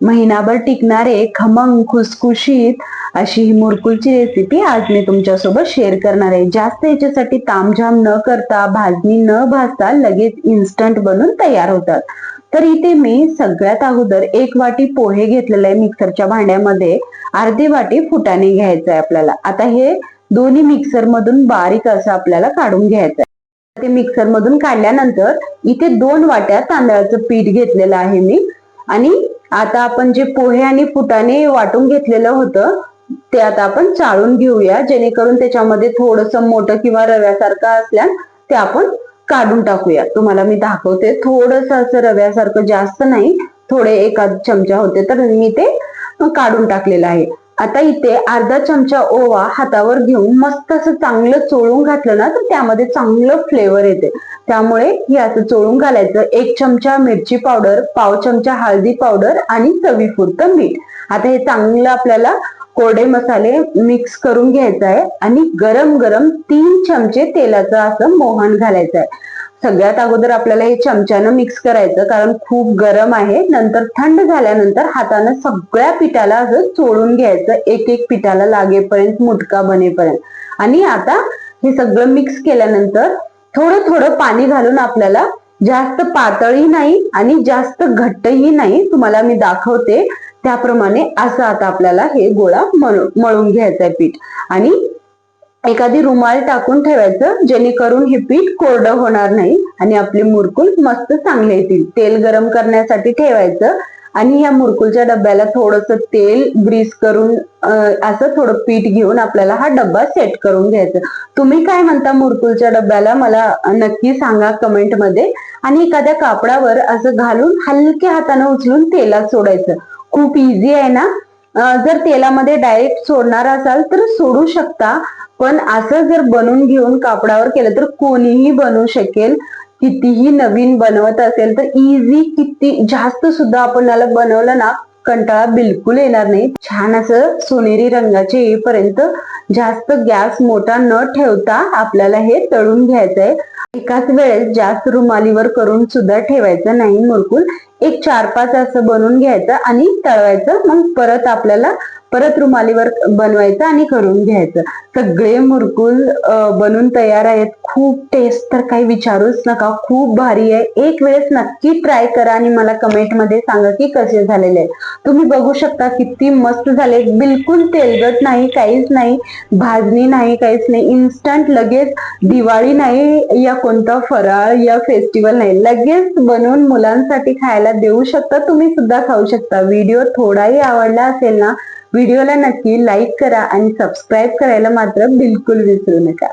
महिनाभर टिकणारे खमंग खुसखुशीत अशी ही मुरकुलची रेसिपी आज मी तुमच्यासोबत शेअर करणार आहे. जास्त याच्यासाठी तामझाम न करता भाजणी न भाजता लगेच इन्स्टंट बनून तयार होतात. तर इथे मी सगळ्यात अगोदर एक वाटी पोहे घेतलेले आहे मिक्सरच्या भांड्यामध्ये. अर्धी वाटी फुटाणे घ्यायचं आहे आपल्याला. आता हे दोन्ही मिक्सर मधून बारीक असं आपल्याला काढून घ्यायचं आहे ते मिक्सर मधून काढल्यानंतर इथे दोन वाट्या तांदळाचं पीठ घेतलेलं आहे मी. आणि आता आपण जे पोहे आणि फुटाने वाटून घेतलेलं होतं ते आता आपण चाळून घेऊया. जेणेकरून त्याच्यामध्ये थोडस मोठं किंवा रव्यासारखं असल्या ते आपण काढून टाकूया. तुम्हाला मी दाखवते. थोडस असं रव्यासारखं जास्त नाही. थोडे एका चमचा होते तर मी ते काढून टाकलेलं आहे. आता इथे अर्धा चमचा ओवा हातावर घेऊन मस्त असं चांगलं चोळून घातलं ना तर त्यामध्ये चांगलं फ्लेवर येते. त्यामुळे हे असं चोळून घालायचं. एक चमचा मिरची पावडर पाव चमचा हळदी पावडर आणि चवीपुरतं मीठ आता हे चांगलं आपल्याला कोरडे मसाले मिक्स करून घ्यायचं आहे आणि गरम गरम तीन चमचे तेलाचं असं मोहन घालायचं आहे. सगळ्यात अगोदर आपल्याला हे चमच्यानं मिक्स करायचं कारण खूप गरम आहे. नंतर थंड झाल्यानंतर हातानं सगळ्या पिठाला असं चोळून घ्यायचं एक एक पिठाला लागेपर्यंत मुटका बनेपर्यंत. आणि आता हे सगळं मिक्स केल्यानंतर थोडं थोडं पाणी घालून आपल्याला जास्त पातळही नाही आणि जास्त घट्टही नाही. तुम्हाला मी दाखवते. त्याप्रमाणे असं आता आपल्याला हे गोळा मळून घ्यायचं आहे पीठ. आणि एखादी रुमाल टाकून ठेवायचं जेणेकरून हे पीठ कोरडं होणार नाही आणि आपले मुरकुल मस्त चांगले येतील. तेल गरम करण्यासाठी ठेवायचं आणि या मुरकुलच्या डब्याला थोडस तेल ग्रीस करून असं थोडं पीठ घेऊन आपल्याला हा डब्बा सेट करून घ्यायचा. तुम्ही काय म्हणता मुरकुलच्या डब्याला? मला नक्की सांगा कमेंटमध्ये आणि एखाद्या कापडावर असं घालून हलक्या हाताने उचलून तेलात सोडायचं. खूप इझी आहे ना? जर तेलामध्ये डायरेक्ट सोडणार असाल तर सोडू शकता. पण असं जर बनवून घेऊन कापडावर केलं तर कोणीही बनवू शकेल. कितीही नवीन बनवत असेल तर इझी किती जास्त सुद्धा आपण याला बनवलं ना कंटाळा बिलकुल येणार नाही. छान असं सोनेरी रंगाचे येईपर्यंत जास्त गॅस मोठा न ठेवता आपल्याला हे तळून घ्यायचं आहे एकाच वेळेस जास्त रुमालीवर करून सुद्धा ठेवायचं नाही मुरकूल. एक चार पाच असं बनवून घ्यायचं आणि तळवायचं. मग परत आपल्याला परत रुमालीवर बनवायचं आणि करून घ्यायचं. सगळे मुरकुल बनून तयार आहेत. खूप टेस्ट तर काही विचारूच नका. खूप भारी आहे. एक वेळेस नक्की ट्राय करा आणि मला कमेंटमध्ये सांगा की कसे झालेले तुम्ही बघू शकता किती मस्त झाले बिलकुल तेलगट नाही काहीच नाही. भाजणी नाही काहीच नाही. इन्स्टंट लगेच दिवाळी नाही या कोणता फराळ या फेस्टिवल नाही. लगेच बनवून मुलांसाठी खायला देऊ शकता. तुम्ही सुद्धा खाऊ शकता. व्हिडिओ थोडाही आवडला असेल ना व्हिडिओला नक्की लाईक करा आणि सबस्क्राईब करायला मात्र बिलकुल विसरू नका.